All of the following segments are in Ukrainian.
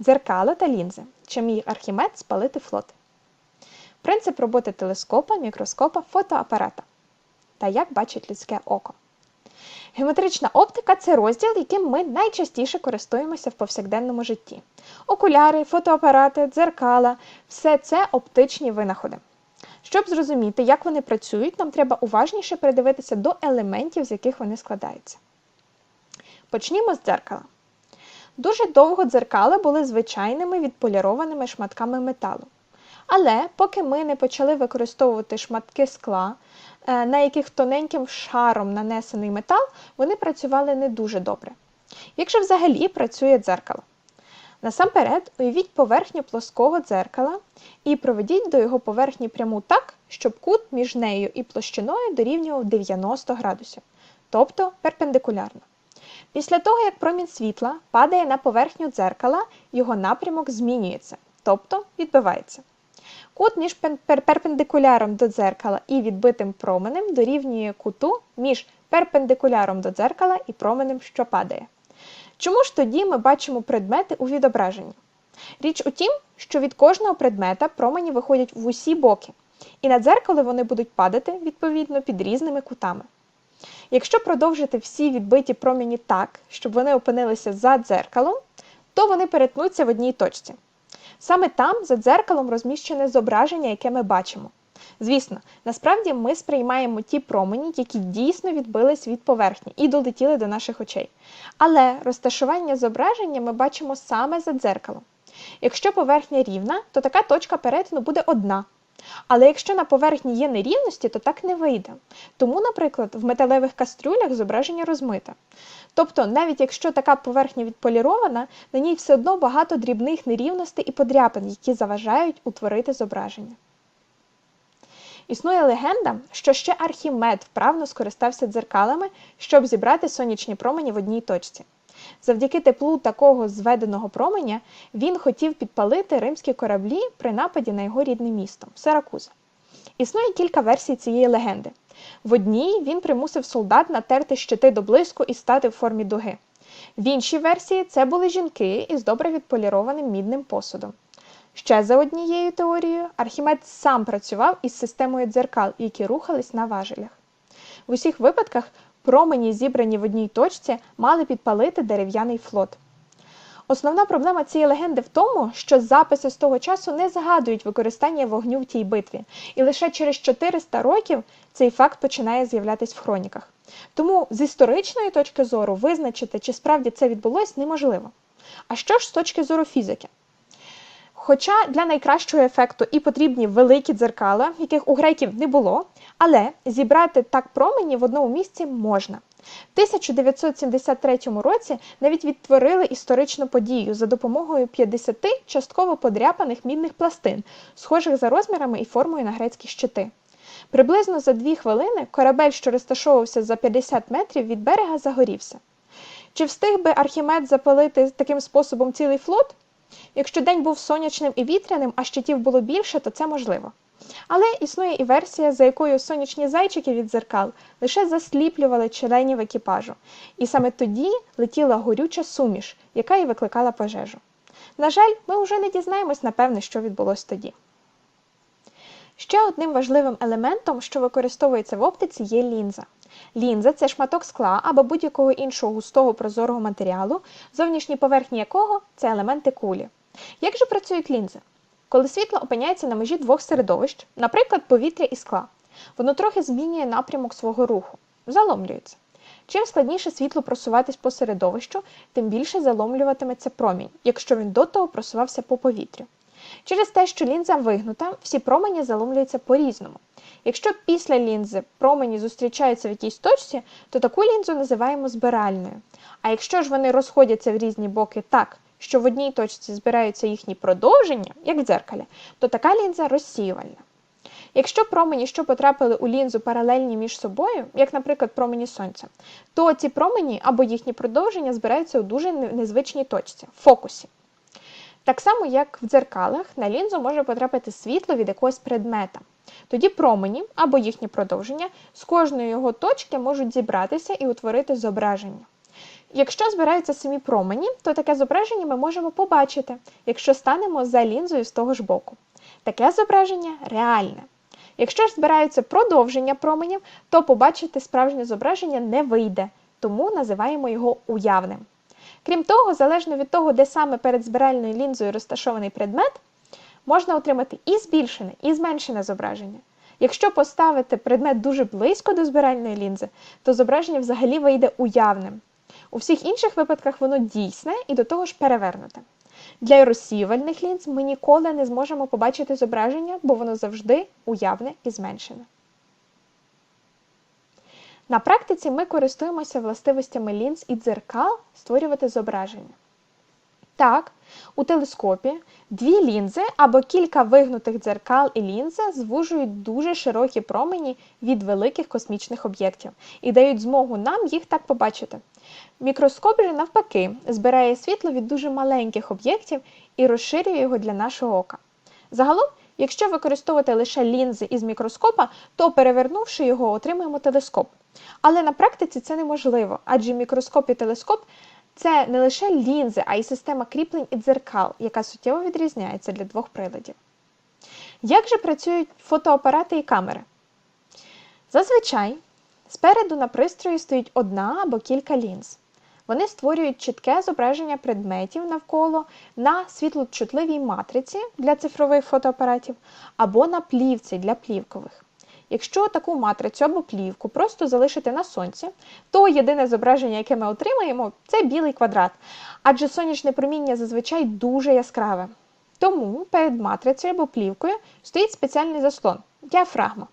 дзеркало та лінзи, чи міг Архімед спалити флот. Принцип роботи телескопа, мікроскопа, фотоапарата та як бачить людське око. Геометрична оптика це розділ, яким ми найчастіше користуємося в повсякденному житті. Окуляри, фотоапарати, дзеркала все це оптичні винаходи. Щоб зрозуміти, як вони працюють, нам треба уважніше придивитися до елементів, з яких вони складаються. Почнімо з дзеркала. Дуже довго дзеркала були звичайними відполірованими шматками металу. Але поки ми не почали використовувати шматки скла, е, на яких тоненьким шаром нанесений метал, вони працювали не дуже добре. Як же взагалі працює дзеркало? Насамперед, уявіть поверхню плоского дзеркала і проведіть до його поверхні пряму так, щоб кут між нею і площиною дорівнював 90 градусів, тобто перпендикулярно. Після того, як промінь світла падає на поверхню дзеркала, його напрямок змінюється, тобто відбивається. Кут між перпендикуляром до дзеркала і відбитим променем дорівнює куту між перпендикуляром до дзеркала і променем, що падає. Чому ж тоді ми бачимо предмети у відображенні? Річ у тім, що від кожного предмета промені виходять в усі боки, і на дзеркало вони будуть падати відповідно під різними кутами. Якщо продовжити всі відбиті промені так, щоб вони опинилися за дзеркалом, то вони перетнуться в одній точці. Саме там, за дзеркалом, розміщене зображення, яке ми бачимо. Звісно, насправді ми сприймаємо ті промені, які дійсно відбились від поверхні і долетіли до наших очей. Але розташування зображення ми бачимо саме за дзеркалом. Якщо поверхня рівна, то така точка перетину буде одна. Але якщо на поверхні є нерівності, то так не вийде. Тому, наприклад, в металевих кастрюлях зображення розмите. Тобто, навіть якщо така поверхня відполірована, на ній все одно багато дрібних нерівностей і подряпин, які заважають утворити зображення. Існує легенда, що ще Архімед вправно скористався дзеркалами, щоб зібрати сонячні промені в одній точці. Завдяки теплу такого зведеного променя він хотів підпалити римські кораблі при нападі на його рідне місто Сиракуза. Існує кілька версій цієї легенди. В одній він примусив солдат натерти щити до блиску і стати в формі дуги. В іншій версії це були жінки із добре відполірованим мідним посудом. Ще за однією теорією, Архімед сам працював із системою дзеркал, які рухались на важелях. В усіх випадках промені, зібрані в одній точці, мали підпалити дерев'яний флот. Основна проблема цієї легенди в тому, що записи з того часу не згадують використання вогню в тій битві, і лише через 400 років цей факт починає з'являтися в хроніках. Тому з історичної точки зору визначити, чи справді це відбулось, неможливо. А що ж з точки зору фізики? Хоча для найкращого ефекту і потрібні великі дзеркала, яких у греків не було, але зібрати так промені в одному місці можна. В 1973 році навіть відтворили історичну подію за допомогою 50 частково подряпаних мідних пластин, схожих за розмірами і формою на грецькі щити. Приблизно за дві хвилини корабель, що розташовувався за 50 метрів від берега, загорівся. Чи встиг би Архімед запалити таким способом цілий флот? Якщо день був сонячним і вітряним, а щитів було більше, то це можливо. Але існує і версія, за якою сонячні зайчики від зеркал лише засліплювали членів екіпажу, і саме тоді летіла горюча суміш, яка і викликала пожежу. На жаль, ми вже не дізнаємось, напевне, що відбулося тоді. Ще одним важливим елементом, що використовується в оптиці, є лінза. Лінза це шматок скла або будь-якого іншого густого прозорого матеріалу, зовнішні поверхні якого це елементи кулі. Як же працюють лінзи? Коли світло опиняється на межі двох середовищ, наприклад, повітря і скла, воно трохи змінює напрямок свого руху, заломлюється. Чим складніше світло просуватись по середовищу, тим більше заломлюватиметься промінь, якщо він до того просувався по повітрю. Через те, що лінза вигнута, всі промені заломлюються по-різному. Якщо після лінзи промені зустрічаються в якійсь точці, то таку лінзу називаємо збиральною. А якщо ж вони розходяться в різні боки так, що в одній точці збираються їхні продовження, як в дзеркалі, то така лінза розсіювальна. Якщо промені, що потрапили у лінзу паралельні між собою, як, наприклад, промені сонця, то ці промені або їхні продовження збираються у дуже незвичній точці фокусі. Так само, як в дзеркалах, на лінзу може потрапити світло від якогось предмета. Тоді промені або їхні продовження з кожної його точки можуть зібратися і утворити зображення. Якщо збираються самі промені, то таке зображення ми можемо побачити, якщо станемо за лінзою з того ж боку. Таке зображення реальне. Якщо ж збираються продовження променів, то побачити справжнє зображення не вийде, тому називаємо його уявним. Крім того, залежно від того, де саме перед збиральною лінзою розташований предмет, можна отримати і збільшене, і зменшене зображення. Якщо поставити предмет дуже близько до збиральної лінзи, то зображення взагалі вийде уявним. У всіх інших випадках воно дійсне і до того ж перевернуте. Для розсіювальних лінз ми ніколи не зможемо побачити зображення, бо воно завжди уявне і зменшене. На практиці ми користуємося властивостями лінз і дзеркал створювати зображення. Так, у телескопі дві лінзи або кілька вигнутих дзеркал і лінзи звужують дуже широкі промені від великих космічних об'єктів і дають змогу нам їх так побачити. Мікроскоп же, навпаки, збирає світло від дуже маленьких об'єктів і розширює його для нашого ока. Загалом, якщо використовувати лише лінзи із мікроскопа, то перевернувши його, отримаємо телескоп. Але на практиці це неможливо, адже мікроскоп і телескоп це не лише лінзи, а й система кріплень і дзеркал, яка суттєво відрізняється для двох приладів. Як же працюють фотоапарати і камери? Зазвичай спереду на пристрої стоїть одна або кілька лінз. Вони створюють чітке зображення предметів навколо на світлочутливій матриці для цифрових фотоапаратів або на плівці для плівкових. Якщо таку матрицю або плівку просто залишити на сонці, то єдине зображення, яке ми отримаємо, це білий квадрат, адже сонячне проміння зазвичай дуже яскраве. Тому перед матрицею або плівкою стоїть спеціальний заслон діафрагма.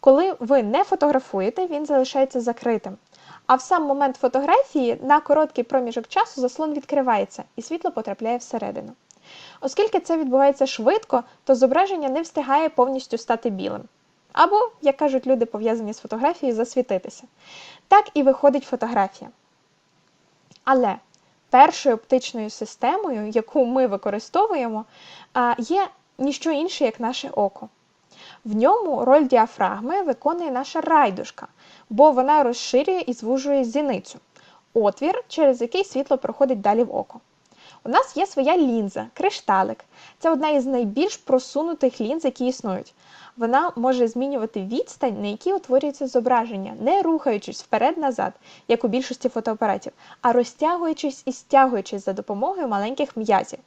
Коли ви не фотографуєте, він залишається закритим. А в сам момент фотографії на короткий проміжок часу заслон відкривається і світло потрапляє всередину. Оскільки це відбувається швидко, то зображення не встигає повністю стати білим. Або, як кажуть люди, пов'язані з фотографією, засвітитися. Так і виходить фотографія. Але першою оптичною системою, яку ми використовуємо, є ніщо інше, як наше око. В ньому роль діафрагми виконує наша райдушка, бо вона розширює і звужує зіницю, отвір, через який світло проходить далі в око. У нас є своя лінза, кришталик. Це одна із найбільш просунутих лінз, які існують. Вона може змінювати відстань, на якій утворюється зображення, не рухаючись вперед-назад, як у більшості фотоапаратів, а розтягуючись і стягуючись за допомогою маленьких м'язів.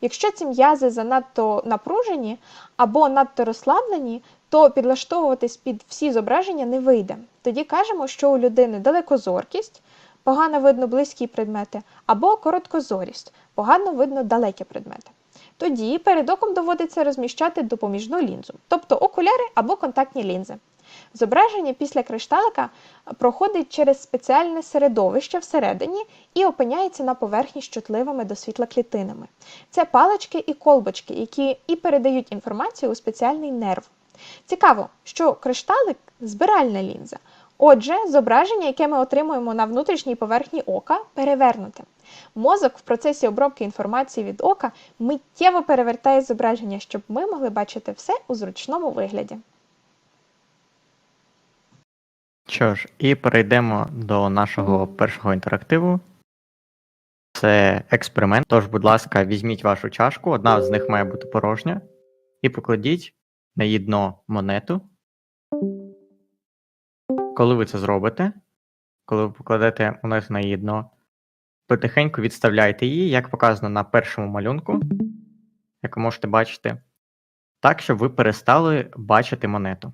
Якщо ці м'язи занадто напружені або надто розслаблені, то підлаштовуватись під всі зображення не вийде. Тоді кажемо, що у людини далекозоркість, погано видно близькі предмети, або короткозорість, погано видно далекі предмети. Тоді перед оком доводиться розміщати допоміжну лінзу, тобто окуляри або контактні лінзи. Зображення після кришталика проходить через спеціальне середовище всередині і опиняється на поверхні з чутливими до світла клітинами. Це палички і колбочки, які і передають інформацію у спеціальний нерв. Цікаво, що кришталик збиральна лінза. Отже, зображення, яке ми отримуємо на внутрішній поверхні ока, перевернуте. Мозок в процесі обробки інформації від ока миттєво перевертає зображення, щоб ми могли бачити все у зручному вигляді. Що ж, і перейдемо до нашого першого інтерактиву. Це експеримент. Тож, будь ласка, візьміть вашу чашку, одна з них має бути порожня, і покладіть на її дно монету. Коли ви це зробите, коли ви покладете монету на її дно, потихеньку відставляйте її, як показано на першому малюнку, як ви можете бачити, так, щоб ви перестали бачити монету.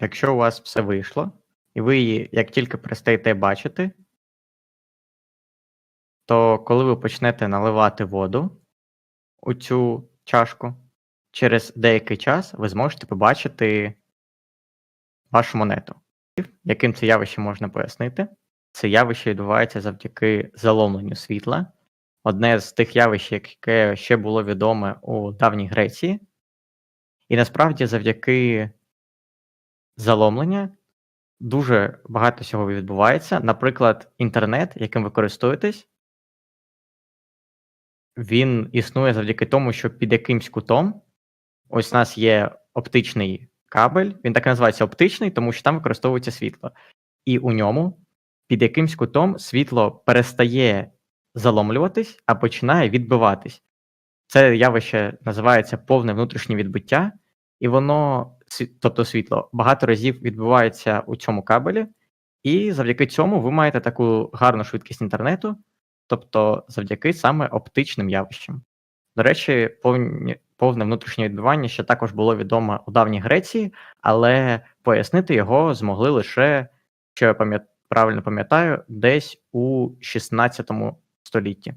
Якщо у вас все вийшло, і ви її як тільки перестаєте бачити, то коли ви почнете наливати воду у цю чашку, через деякий час ви зможете побачити вашу монету. Яким це явище можна пояснити? Це явище відбувається завдяки заломленню світла. Одне з тих явищ, яке ще було відоме у давній Греції. І насправді завдяки заломлення дуже багато всього відбувається. Наприклад, інтернет, яким ви користуєтесь, він існує завдяки тому, що під якимсь кутом ось у нас є оптичний кабель, він так і називається оптичний, тому що там використовується світло. І у ньому під якимсь кутом світло перестає заломлюватись, а починає відбиватись. Це явище називається повне внутрішнє відбиття, і воно, тобто світло, багато разів відбувається у цьому кабелі, і завдяки цьому ви маєте таку гарну швидкість інтернету, тобто завдяки саме оптичним явищам. До речі, повні, повне внутрішнє відбивання ще також було відомо у давній Греції, але пояснити його змогли лише, що я пам'ят, правильно пам'ятаю, десь у 16 столітті.